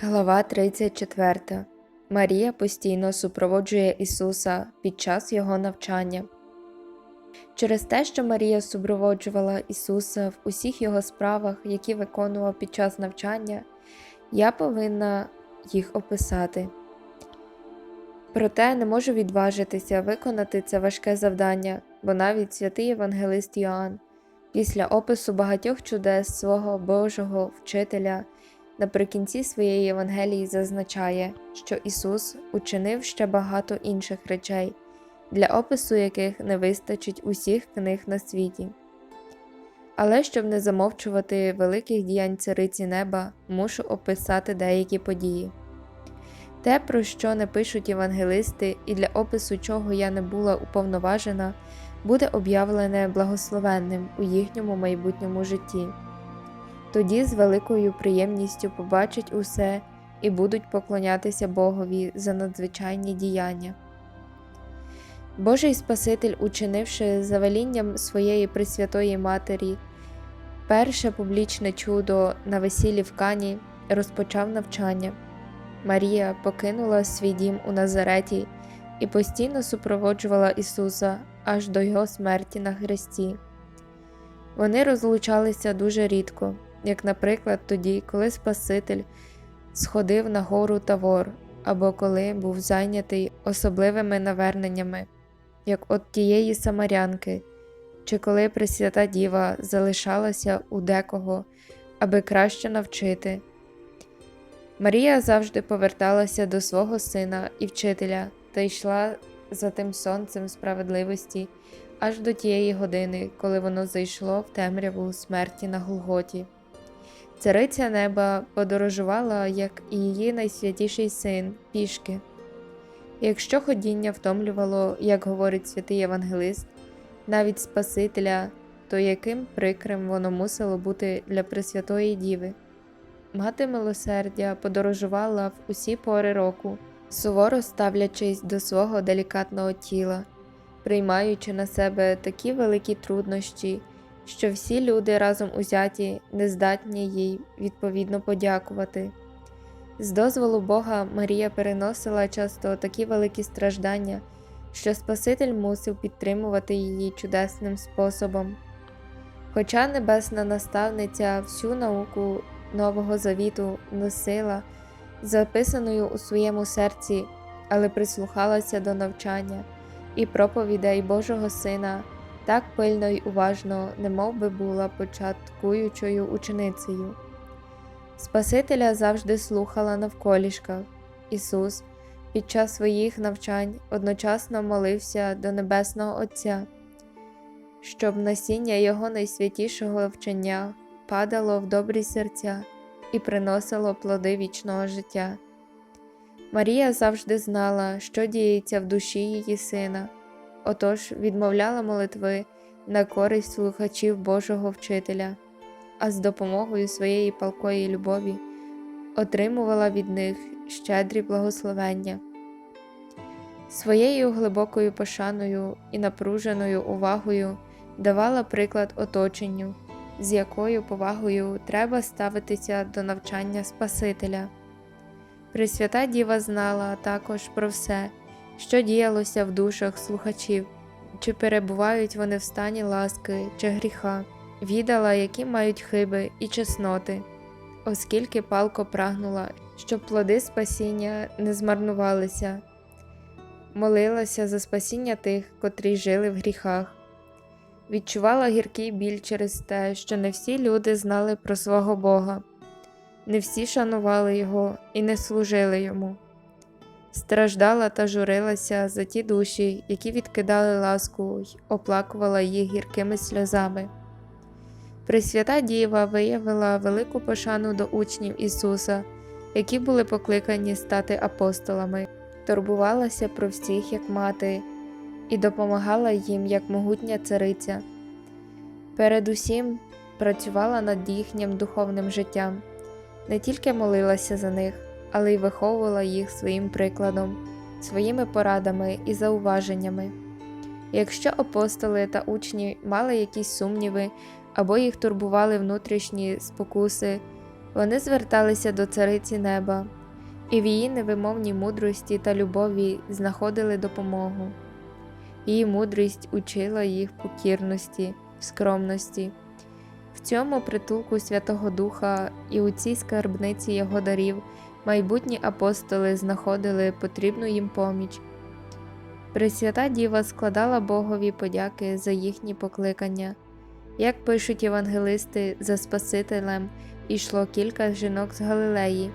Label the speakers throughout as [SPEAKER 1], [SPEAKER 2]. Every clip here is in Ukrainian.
[SPEAKER 1] Глава 34. Марія постійно супроводжує Ісуса під час Його навчання. Через те, що Марія супроводжувала Ісуса в усіх Його справах, які виконував під час навчання, я повинна їх описати. Проте не можу відважитися виконати це важке завдання, бо навіть святий Євангелист Йоанн після опису багатьох чудес свого Божого вчителя наприкінці своєї Євангелії зазначає, що Ісус учинив ще багато інших речей, для опису яких не вистачить усіх книг на світі. Але щоб не замовчувати великих діянь цариці неба, мушу описати деякі події. Те, про що не пишуть євангелисти, і для опису чого я не була уповноважена, буде об'явлене благословенним у їхньому майбутньому житті. Тоді з великою приємністю побачать усе і будуть поклонятися Богові за надзвичайні діяння. Божий Спаситель, учинивши за велінням своєї Пресвятої Матері, перше публічне чудо на весіллі в Кані розпочав навчання. Марія покинула свій дім у Назареті і постійно супроводжувала Ісуса аж до Його смерті на хресті. Вони розлучалися дуже рідко, як, наприклад, тоді, коли Спаситель сходив на гору Тавор, або коли був зайнятий особливими наверненнями, як от тієї самарянки, чи коли Пресвята Діва залишалася у декого, аби краще навчити. Марія завжди поверталася до свого сина і вчителя та йшла за тим сонцем справедливості аж до тієї години, коли воно зайшло в темряву смерті на Голготі. Цариця неба подорожувала, як і її найсвятіший син, пішки. Якщо ходіння втомлювало, як говорить святий Євангелист, навіть Спасителя, то яким прикрим воно мусило бути для Пресвятої Діви. Мати милосердя подорожувала в усі пори року, суворо ставлячись до свого делікатного тіла, приймаючи на себе такі великі труднощі, що всі люди разом узяті не здатні їй відповідно подякувати. З дозволу Бога Марія переносила часто такі великі страждання, що Спаситель мусив підтримувати її чудесним способом. Хоча небесна наставниця всю науку Нового Завіту носила, записаною у своєму серці, але прислухалася до навчання і проповідей Божого Сина так пильно й уважно, немов би була початкуючою ученицею. Спасителя завжди слухала навколішках. Ісус під час своїх навчань одночасно молився до Небесного Отця, щоб насіння Його найсвятішого вчення падало в добрі серця і приносило плоди вічного життя. Марія завжди знала, що діється в душі її сина, отож відмовляла молитви на користь слухачів Божого вчителя, а з допомогою своєї палкої любові отримувала від них щедрі благословення. Своєю глибокою пошаною і напруженою увагою давала приклад оточенню, з якою повагою треба ставитися до навчання Спасителя. Пресвята Діва знала також про все, що діялося в душах слухачів, чи перебувають вони в стані ласки чи гріха, відала, які мають хиби і чесноти, оскільки палко прагнула, щоб плоди спасіння не змарнувалися, молилася за спасіння тих, котрі жили в гріхах. Відчувала гіркий біль через те, що не всі люди знали про свого Бога, не всі шанували Його і не служили йому. Страждала та журилася за ті душі, які відкидали ласку й оплакувала їх гіркими сльозами. Пресвята Діва виявила велику пошану до учнів Ісуса, які були покликані стати апостолами, турбувалася про всіх, як мати і допомагала їм як могутня цариця. Передусім працювала над їхнім духовним життям, не тільки молилася за них, але й виховувала їх своїм прикладом, своїми порадами і зауваженнями. Якщо апостоли та учні мали якісь сумніви або їх турбували внутрішні спокуси, Вони зверталися до цариці неба, і в її невимовній мудрості та любові знаходили допомогу. Її мудрість учила їх покірності, скромності. В цьому притулку Святого Духа і у цій скарбниці його дарів майбутні апостоли знаходили потрібну їм поміч. Пресвята Діва складала Богові подяки за їхні покликання. Як пишуть євангелисти, за Спасителем йшло кілька жінок з Галилеї.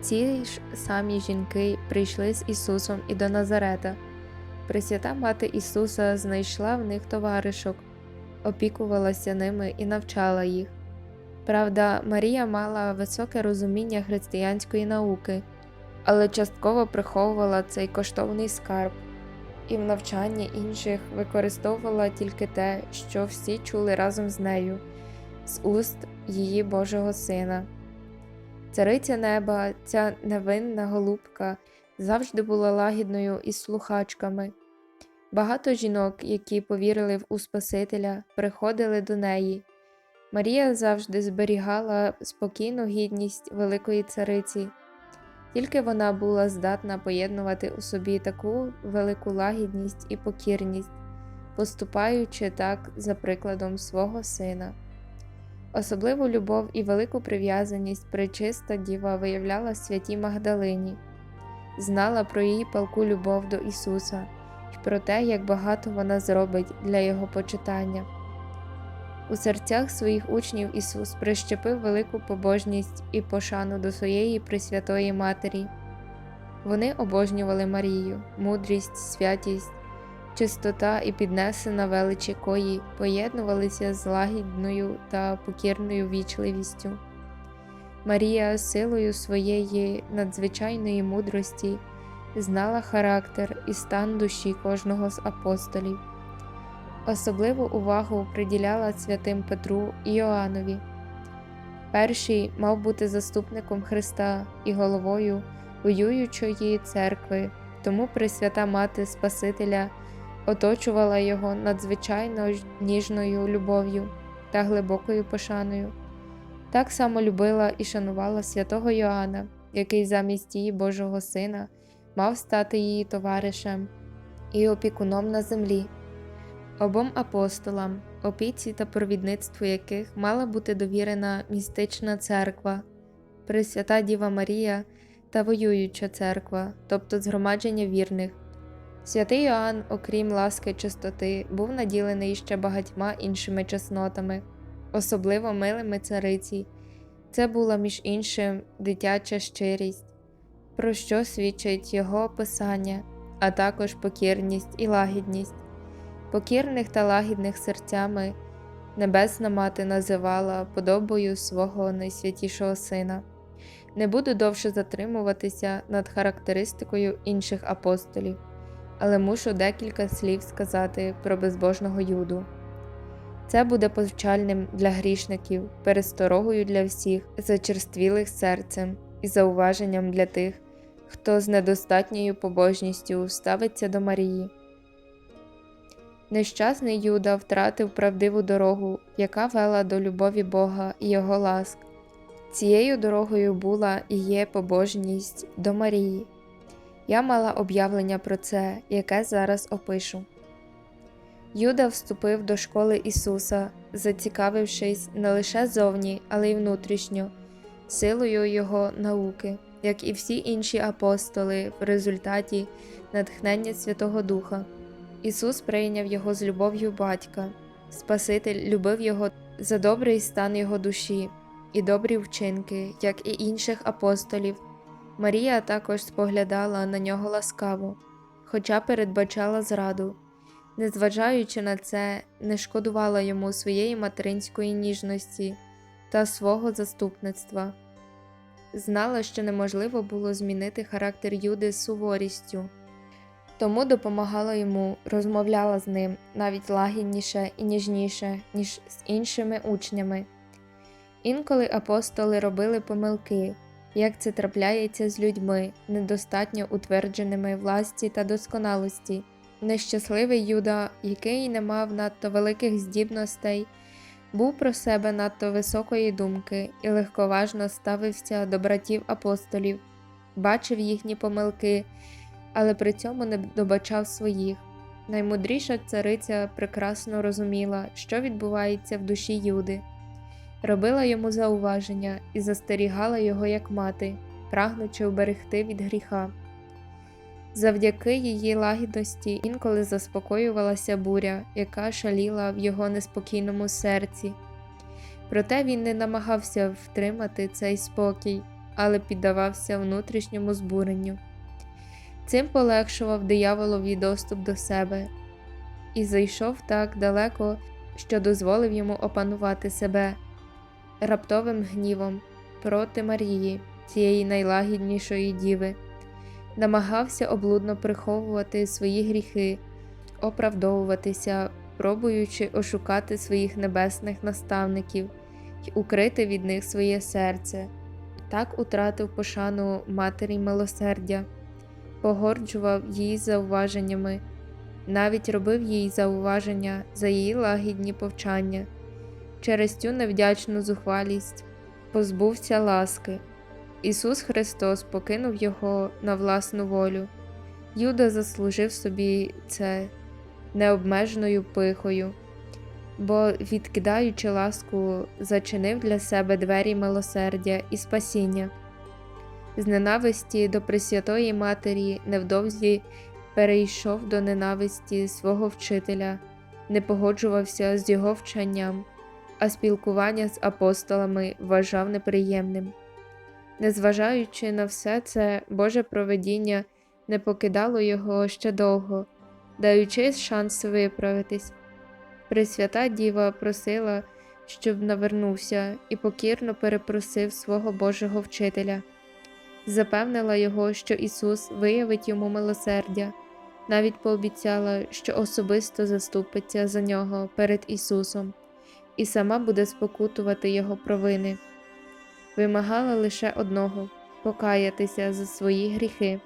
[SPEAKER 1] Ці ж самі жінки прийшли з Ісусом і до Назарета. Пресвята Мати Ісуса знайшла в них товаришок, опікувалася ними і навчала їх. Правда, Марія мала високе розуміння християнської науки, але частково приховувала цей коштовний скарб і в навчанні інших використовувала тільки те, що всі чули разом з нею, з уст її Божого Сина. Цариця неба, ця невинна голубка, завжди була лагідною із слухачками. Багато жінок, які повірили в Спасителя, приходили до неї. Марія завжди зберігала спокійну гідність великої цариці. Тільки вона була здатна поєднувати у собі таку велику лагідність і покірність, поступаючи так за прикладом свого сина. Особливу любов і велику прив'язаність пречиста діва виявляла святій Магдалині, знала про її палку любов до Ісуса і про те, як багато вона зробить для Його почитання. У серцях своїх учнів Ісус прищепив велику побожність і пошану до своєї Пресвятої Матері. Вони обожнювали Марію, мудрість, святість, чистота і піднесена велич якої поєднувалися з лагідною та покірною вічливістю. Марія силою своєї надзвичайної мудрості знала характер і стан душі кожного з апостолів. Особливу увагу приділяла святим Петру і. Перший мав бути заступником Христа і головою воюючої церкви, тому Пресвята Мати Спасителя оточувала його надзвичайно ніжною любов'ю та глибокою пошаною. Так само любила і шанувала святого Йоанна, який замість її Божого Сина мав стати її товаришем і опікуном на землі. Обом апостолам, опіці та провідництву яких мала бути довірена містична церква, Пресвята Діва Марія та воююча церква, тобто згромадження вірних. Святий Йоанн, окрім ласки чистоти, був наділений ще багатьма іншими чеснотами, особливо милими цариці. Це була між іншим дитяча щирість, про що свідчить його описання, а також покірність і лагідність. Покірних та лагідних серцями Небесна Мати називала подобою свого найсвятішого Сина. Не буду довше затримуватися над характеристикою інших апостолів, але мушу декілька слів сказати про безбожного Юду. Це буде повчальним для грішників, пересторогою для всіх, зачерствілих серцем і зауваженням для тих, хто з недостатньою побожністю ставиться до Марії. Нещасний Юда втратив правдиву дорогу, яка вела до любові Бога і Його ласк. Цією дорогою була і є побожність до Марії. Я мала об'явлення про це, яке зараз опишу. Юда вступив до школи Ісуса, зацікавившись не лише зовні, але й внутрішньо, силою Його науки, як і всі інші апостоли в результаті натхнення Святого Духа. Ісус прийняв його з любов'ю батька, Спаситель любив його за добрий стан його душі і добрі вчинки, як і інших апостолів. Марія також споглядала на нього ласкаво, хоча передбачала зраду. Незважаючи на це, не шкодувала йому своєї материнської ніжності та свого заступництва. Знала, що неможливо було змінити характер Юди суворістю тому допомагала йому, розмовляла з ним навіть лагідніше і ніжніше, ніж з іншими учнями. Інколи апостоли робили помилки, як це трапляється з людьми, недостатньо утвердженими власті та досконалості. Нещасливий Юда, який не мав надто великих здібностей, Був про себе надто високої думки і легковажно ставився до братів апостолів, бачив їхні помилки, але при цьому не добачав своїх. Наймудріша цариця прекрасно розуміла, що відбувається в душі Юди, робила йому зауваження і застерігала його як мати, прагнучи уберегти від гріха. Завдяки її лагідності інколи заспокоювалася буря, яка шаліла в його неспокійному серці. Проте він не намагався втримати цей спокій, але піддавався внутрішньому збуренню. Цим полегшував дияволові доступ до себе і зайшов так далеко, що дозволив йому опанувати себе раптовим гнівом проти Марії, цієї найлагіднішої діви намагався облудно приховувати свої гріхи, оправдовуватися, пробуючи ошукати своїх небесних наставників й укрити від них своє серце. Так утратив пошану матері милосердя, погорджував її зауваженнями, навіть робив їй зауваження за її лагідні повчання. Через цю невдячну зухвалість позбувся ласки. Ісус Христос покинув його на власну волю. Юда заслужив собі це необмеженою пихою, бо, відкидаючи ласку, зачинив для себе двері милосердя і спасіння. З ненависті до Пресвятої Матері невдовзі перейшов до ненависті свого вчителя, не погоджувався з його вченням, а спілкування з апостолами вважав неприємним. Незважаючи на все це, Боже проведіння не покидало його ще довго, даючи шанс виправитись. Пресвята Діва просила, щоб навернувся і покірно перепросив свого Божого вчителя, запевнила його, що Ісус виявить йому милосердя, навіть пообіцяла, що особисто заступиться за нього перед Ісусом і сама буде спокутувати Його провини вимагала лише одного покаятися за свої гріхи.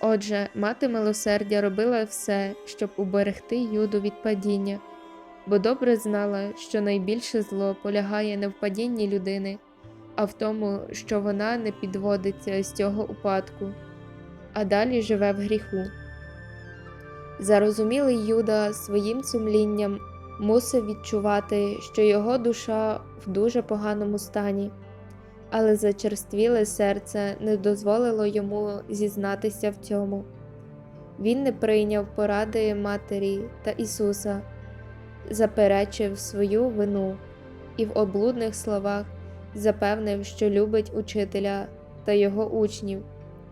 [SPEAKER 1] Отже, мати милосердя робила все, щоб уберегти Юду від падіння, бо добре знала, що найбільше зло полягає не в падінні людини, а в тому, що вона не підводиться з цього упадку, а далі живе в гріху. Зарозумілий Юда своїм сумлінням мусив відчувати, що його душа в дуже поганому стані але зачерствіле серце не дозволило йому зізнатися в цьому. Він не прийняв поради Матері та Ісуса, заперечив свою вину і в облудних словах запевнив, що любить учителя та його учнів,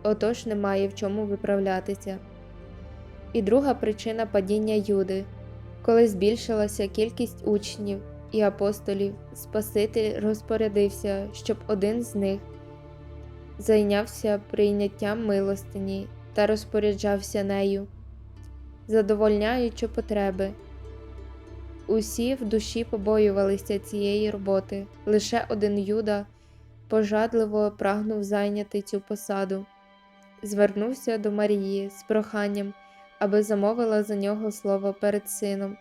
[SPEAKER 1] отож немає в чому виправлятися. І друга причина падіння Юди, коли збільшилася кількість учнів і апостолів, Спаситель розпорядився, щоб один з них зайнявся прийняттям милостині та розпоряджався нею, задовольняючи потреби. Усі в душі побоювалися цієї роботи, лише один Юда пожадливо прагнув зайняти цю посаду, звернувся до Марії з проханням, аби замовила за нього слово перед сином.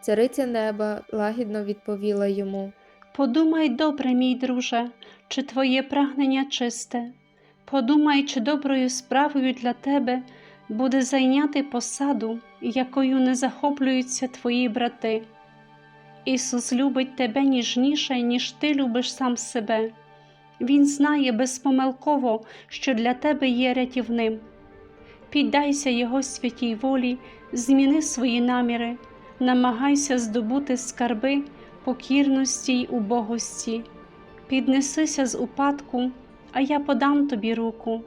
[SPEAKER 1] Цариця неба лагідно відповіла йому
[SPEAKER 2] Подумай добре, мій друже, чи твоє прагнення чисте. Подумай, чи доброю справою для тебе буде зайняти посаду, якою не захоплюються твої брати. Ісус любить тебе ніжніше, ніж ти любиш сам себе. Він знає безпомилково, що для тебе є рятівним. Піддайся Його святій волі, зміни свої наміри намагайся здобути скарби покірності й убогості, піднесися з упадку, а я подам тобі руку.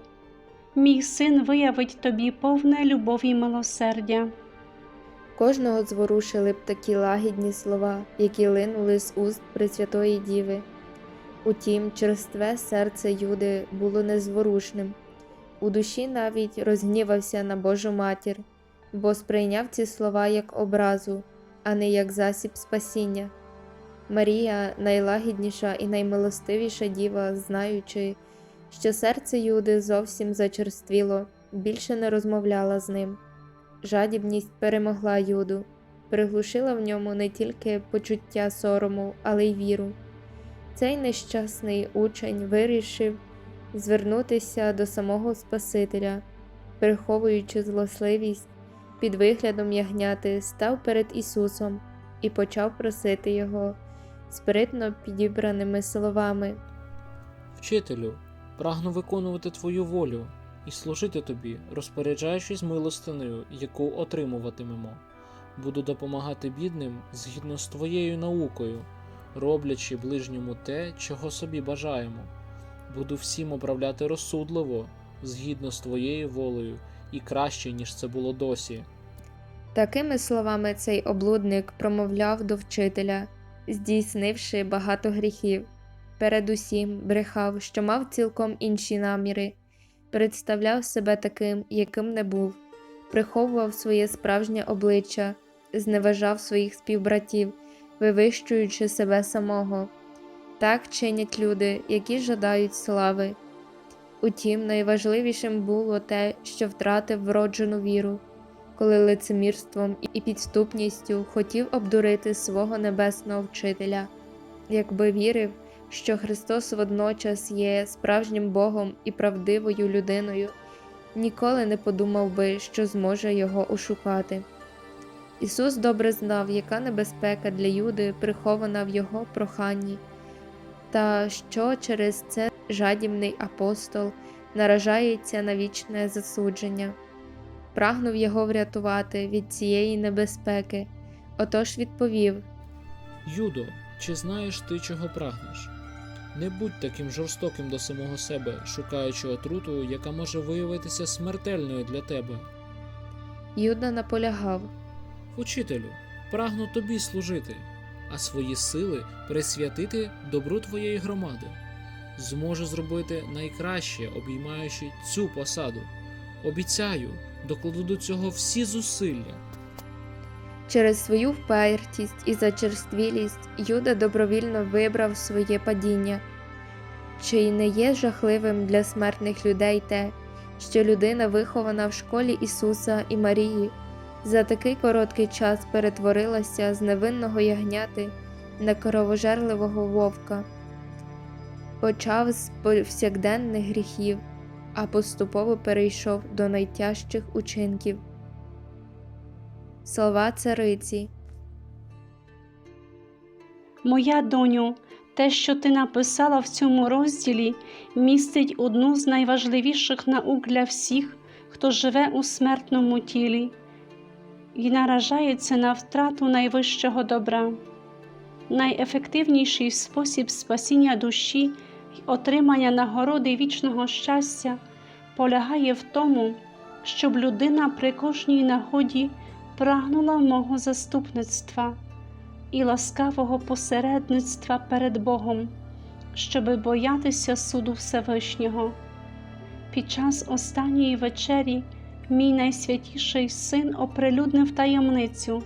[SPEAKER 2] Мій син виявить тобі повне любов і милосердя.
[SPEAKER 1] Кожного зворушили б такі лагідні слова, які линули з уст Пресвятої Діви. Утім, черстве серце Юди було незворушним, у душі навіть розгнівався на Божу матір бо сприйняв ці слова як образу, а не як засіб спасіння. Марія, найлагідніша і наймилостивіша діва, знаючи, що серце Юди зовсім зачерствіло, більше не розмовляла з ним. Жадібність перемогла Юду, приглушила в ньому не тільки почуття сорому, але й віру. Цей нещасний учень вирішив звернутися до самого Спасителя, приховуючи злосливість під виглядом ягняти, став перед Ісусом і почав просити Його спритно підібраними словами.
[SPEAKER 3] Вчителю, прагну виконувати твою волю і служити тобі, розпоряджаючись милостинею, яку отримуватимемо. Буду допомагати бідним згідно з твоєю наукою, роблячи ближньому те, чого собі бажаємо. Буду всім управляти розсудливо, згідно з твоєю волею, і краще, ніж це було досі.
[SPEAKER 1] Такими словами цей облудник промовляв до вчителя, здійснивши багато гріхів. Передусім брехав, що мав цілком інші наміри, представляв себе таким, яким не був, приховував своє справжнє обличчя, зневажав своїх співбратів, вивищуючи себе самого. Так чинять люди, які жадають слави. Утім, найважливішим було те, що втратив вроджену віру коли лицемірством і підступністю хотів обдурити свого небесного вчителя, якби вірив, що Христос водночас є справжнім Богом і правдивою людиною, ніколи не подумав би, що зможе його ошукати. Ісус добре знав, яка небезпека для Юди прихована в його проханні, та що через це жадібний апостол наражається на вічне засудження прагнув його врятувати від цієї небезпеки, отож відповів
[SPEAKER 3] Юдо, чи знаєш ти, чого прагнеш? Не будь таким жорстоким до самого себе, шукаючи отруту, яка може виявитися смертельною для тебе.
[SPEAKER 1] Юда наполягав.
[SPEAKER 3] Учителю, прагну тобі служити, а свої сили присвятити добру твоєї громади. Зможу зробити найкраще, обіймаючи цю посаду. Обіцяю, докладу до цього всі зусилля.
[SPEAKER 1] Через свою впертість і зачерствілість Юда добровільно вибрав своє падіння. Чи й не є жахливим для смертних людей те, що людина, вихована в школі Ісуса і Марії, за такий короткий час перетворилася з невинного ягняти на кровожерливого вовка, почав з повсякденних гріхів, а поступово перейшов до найтяжчих учинків. Слова цариці.
[SPEAKER 2] Моя доню, те, що ти написала в цьому розділі, містить одну з найважливіших наук для всіх, хто живе у смертному тілі і наражається на втрату найвищого добра. Найефективніший спосіб спасіння душі й отримання нагороди вічного щастя полягає в тому, щоб людина при кожній нагоді прагнула мого заступництва і ласкавого посередництва перед Богом, щоби боятися суду Всевишнього. Під час останньої вечері мій найсвятіший син оприлюднив таємницю,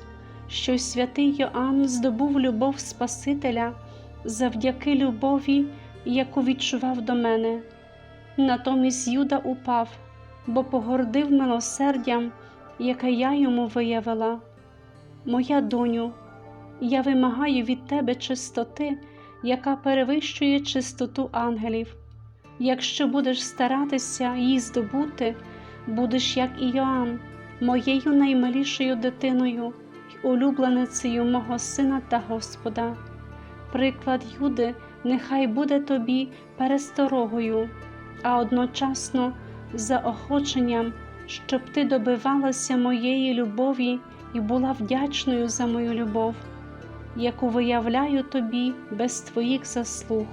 [SPEAKER 2] що святий Йоанн здобув любов Спасителя завдяки любові, яку відчував до мене. Натомість Юда упав, бо погордив милосердям, яке я йому виявила. Моя доню, я вимагаю від тебе чистоти, яка перевищує чистоту ангелів. Якщо будеш старатися її здобути, будеш, як і Йоанн, моєю наймилішою дитиною й улюбленицею мого Сина та Господа. Приклад Юди нехай буде тобі пересторогою, а одночасно заохоченням, щоб ти добивалася моєї любові і була вдячною за мою любов, яку виявляю тобі без твоїх заслуг.